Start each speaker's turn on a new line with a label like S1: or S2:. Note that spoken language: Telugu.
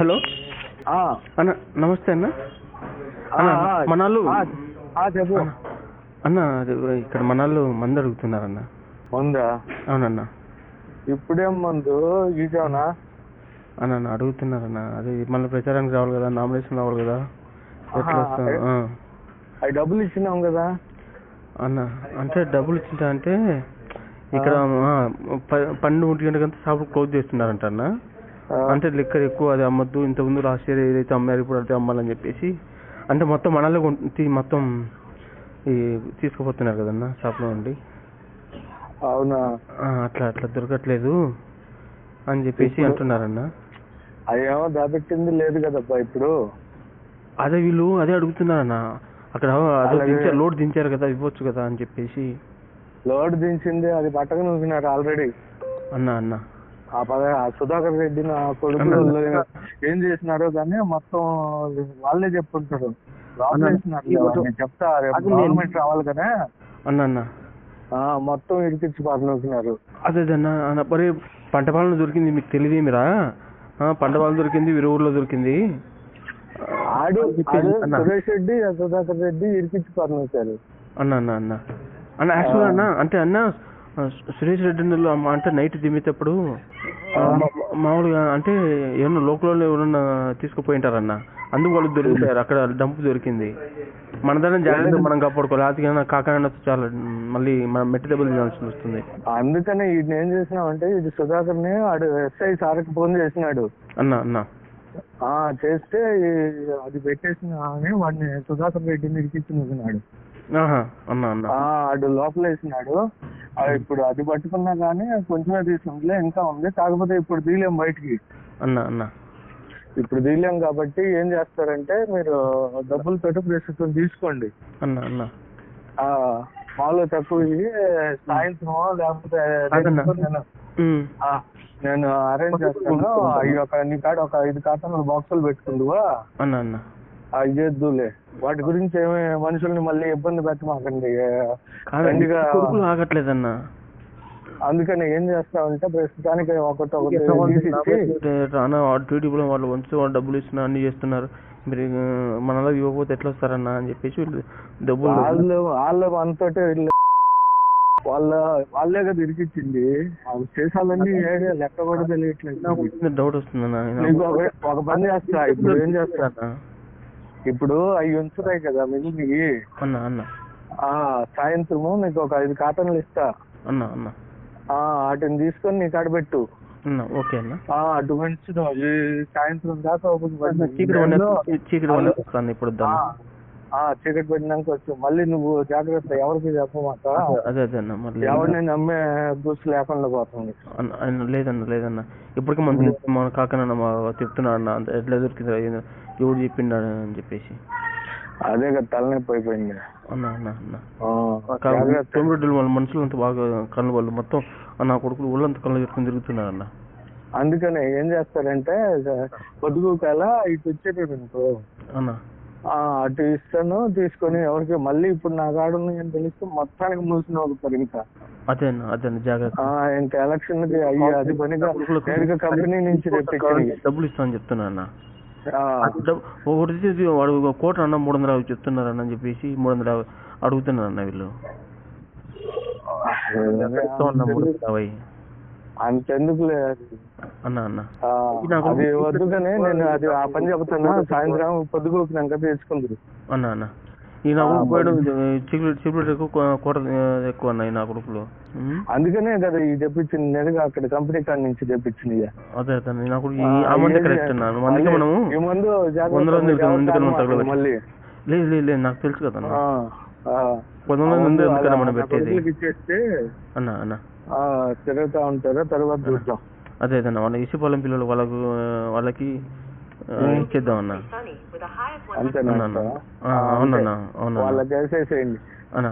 S1: హలో? అన్న నమస్తే అన్న.
S2: ఆ, చెప్పు.
S1: అన్న, ఇక్కడ మనాళ్ళు మందు అడుగుతున్నారన్న.
S2: ఉందా
S1: అవునన్న.
S2: ఇప్పుడేం మందు ఈజానా
S1: అన్న అన్న అడుగుతున్నారన్న. అది మళ్ళీ ప్రచారానికి రావాలి కదా నామినేషన్ రావాలి కదా.
S2: అవి డబ్బులు ఇచ్చినాం కదా.
S1: అన్న అంటే డబ్బులు ఇచ్చింటా అంటే ఇక్కడ పన్నెండు ఒంటి గంటకంతా షాపు క్లోజ్ చేస్తున్నారంట అన్న. అంటే లిక్కర్ ఎక్కువ అది అమ్మద్దు ఇంత ముందు లాస్ట్ ఇయర్ ఏదైతే అమ్మారు ఇప్పుడు అదే అమ్మాలని చెప్పేసి అంటే మొత్తం మనలో మొత్తం ఈ తీసుకుపోతున్నారు కదన్న షాప్లో నుండి
S2: అవునా?
S1: అట్లా అట్లా దొరకట్లేదు అని చెప్పేసి అంటున్నారన్న.
S2: అదేమో దాపెట్టింది లేదు కదప్పా ఇప్పుడు.
S1: అదే వీళ్ళు అదే అడుగుతున్నారన్న. అక్కడ. దించారు లోడ్ దించారు కదా ఇవ్వచ్చు కదా అని చెప్పేసి.
S2: లోడ్ దించింది అది పట్టక ఆల్రెడీ
S1: అన్న అన్న.
S2: ఆ పద సుధాకర్ రెడ్డి నా కొడుకు ఏం చేసినారో కానీ మొత్తం వాళ్ళే నేను చెప్తా గవర్నమెంట్ రావాలి కదా.
S1: అన్న
S2: మొత్తం ఇరికిచ్చి పక్కనవుతున్నారు
S1: అదే అన్న మరి పంట పాలన దొరికింది మీకు తెలియదేమిరా ఆ, పంట పాలన దొరికింది వీరి ఊర్లో దొరికింది.
S2: ఆడు. సురేష్ రెడ్డి ఆ సుధాకర్ రెడ్డి ఇరికిచ్చి పక్కనవుతారు
S1: అన్న అన్న అన్న. అన్న యాక్చువల్ అన్న అంటే అన్న సురేష్ రెడ్డి అంటే నైట్ దిమ్మేటప్పుడు మామూలుగా అంటే ఏమన్నా లోకల్ ఎవరన్నా తీసుకుపోయింటారన్న? అందుకు వాళ్ళు దొరికిపోయారు అక్కడ డంప్ దొరికింది. మన దాన్ని జాగ్రత్త మనం కాపాడుకోవాలి. అది కాకుండా చాలా. మళ్ళీ మనం మెట్టి దెబ్బలు తినాల్సి వస్తుంది.
S2: అందుకనే ఈయన ఏం చేసినామంటే ఇది సుధాకర్ని ఆడు ఎస్ఐ సార్కి ఫోన్ చేసినాడు.
S1: అన్న అన్న.
S2: ఆ చేస్తే అది పెట్టేసిన అని వాడిని సుధాకర్ రెడ్డిని ఇరికిచ్చినాడు
S1: ఆహా అన్న అన్న.
S2: ఆడు లోపల వేసినాడు ఇప్పుడు అది పట్టుకున్నా కానీ కొంచెమే తీసుకుందిలే ఇంకా ఉంది. కాకపోతే ఇప్పుడు తీయలేం బయటికి.
S1: అన్న అన్న.
S2: ఇప్పుడు తీయలేం కాబట్టి ఏం చేస్తారంటే మీరు డబ్బులు పెట్టి ప్రస్తుతం తీసుకోండి.
S1: అన్న అన్న.
S2: ఆ మాలో తక్కువ సాయంత్రం లేకపోతే. నేను అరేంజ్ చేస్తాను. అవి ఒక నీ కాడ ఒక ఐదు కాటన్ల బాక్సులు పెట్టుకుందువా?
S1: అన్న అన్న.
S2: అవి చేద్దులే వాటి గురించి ఏమి మనుషుల్ని మళ్ళీ ఇబ్బంది పెట్టమాకండి.
S1: కొడుకులు ఆగట్లేదన్న.
S2: అందుకని ఏం చేస్తామంటే ప్రస్తుతానికి ఒకటి
S1: టీడీపీలో వాళ్ళు వంచి వాళ్ళు డబ్బులు ఇస్తున్నారు అన్ని చేస్తున్నారు. మీరు మనలో ఇవ్వకపోతే ఎట్లా వస్తారన్న అని చెప్పేసి వీళ్ళు డబ్బులు
S2: వాళ్ళు వాళ్ళు మనతోటే వీళ్ళు వాళ్ళ వాళ్ళే కదా ఇరికిచ్చింది చేసాలన్నీ ఏడే లెక్క కూడా తెలియట్లేదు.
S1: డౌట్ వస్తుందన్న.
S2: ఒక పని చేస్తా ఇప్పుడు ఏం చేస్తా?
S1: అన్న
S2: ఇప్పుడు అవి ఉంచుతాయి కదా మిగిలినవి
S1: అన్న అన్న.
S2: ఆ సాయంత్రము నీకు ఒక ఐదు కాటన్లు ఇస్తా.
S1: అన్న అన్న.
S2: ఆ వాటిని తీసుకొని నీ కాడ పెట్టు.
S1: ఓకే అన్న.
S2: ఆ అటు మంచి ఈ సాయంత్రం దాకా
S1: చీకటి చీకటి ఇప్పుడు
S2: చీకటి పెట్టినాక వచ్చు మళ్ళీ నువ్వు జాగ్రత్త ఎవరికి చెప్పమాక
S1: అదే అదే అన్న మళ్ళీ
S2: ఎవరిని నమ్మే బుస్ లేకుండా పోతుంది
S1: అన్న లేదన్న లేదన్న. ఇప్పటికీ మందులు మన కాకనన్న మా చెప్తున్నాడు అన్న ఎట్లా దొరికింది ఎవడు చెప్పిండాడు అని చెప్పేసి.
S2: అదే కదా తలనొప్పి అయిపోయింది.
S1: అన్న అన్న అన్న.
S2: ఆ, జాగ్రత్త.
S1: తొమ్మిది వాళ్ళ మనుషులు అంతా బాగా కళ్ళు వాళ్ళు మొత్తం ఆ నా కొడుకులు ఒళ్ళంతా కళ్ళు చెప్పుకొని తిరుగుతున్నారు అన్న.
S2: అందుకనే ఏం చేస్తారంటే పొద్దుగు కాల ఇటు వచ్చేటప్పుడు
S1: అన్న.
S2: ఆ, అటు ఇస్తాను తీసుకొని ఎవరికి మళ్ళీ ఇప్పుడు నా కాడ ఉన్నాయని తెలిస్తే మొత్తానికి మూసిన వదులుతారు ఇంకా.
S1: అదే అన్న అదే అన్న జాగ్రత్త.
S2: ఆ, ఇంకా ఎలక్షన్కి అయ్యి అది పనిగా నేరుగా కంపెనీ నుంచి
S1: డబ్బులు ఇస్తామని చెప్తున్నా అన్న.
S2: ఆ,
S1: డబ్బు- ఒకటి వాడు ఒక కోట అన్న మూడు వందల యాభై చెప్తున్నారు అన్న అని చెప్పేసి మూడు వందల యాభై అడుగుతున్నారు అన్న వీళ్ళు.
S2: అంతెందుకులే అది.
S1: అన్న అన్న.
S2: అది వద్దుగానే నేను అది ఆ పని చెబుతున్నా. సాయంత్రం పొద్దుగూకినాక తీసుకుంది.
S1: అన్న అన్న. ఈ నా కొడుకు పోయాడు ఎక్కువ కోట ఎక్కువ అన్న ఈ నా కొడుకులు.
S2: అందుకనే కదా ఈ తెప్పించింది. నేరుగా అక్కడ కంపెనీ కాడ నుంచి తెప్పించింది.
S1: అదే అదే నా కొడుకు
S2: ఆ,
S1: మంది కరెక్ట్
S2: చేయాలి?
S1: అన్న. అందుకే మనము
S2: ఈ మందు జాగ్రత్త
S1: వంద రోజులు
S2: మళ్ళీ.
S1: లేదు లేదు లేదు. నాకు తెలుసు కదా. వంద మంది ఎందుకన్నా మనం పెట్టేది? అన్న అన్న.
S2: తిరుగుతా ఉంటారు తర్వాత చూద్దాం.
S1: అదే అదన్న వాళ్ళ ఇసుపాలెం పిల్లలు వాళ్ళకు వాళ్ళకి ఇచ్చేద్దాం అన్న
S2: అంతేనా
S1: అన్న, అన్న. అవునన్న అవునన్న.
S2: వాళ్ళకి వేసేసేయండి
S1: అన్న.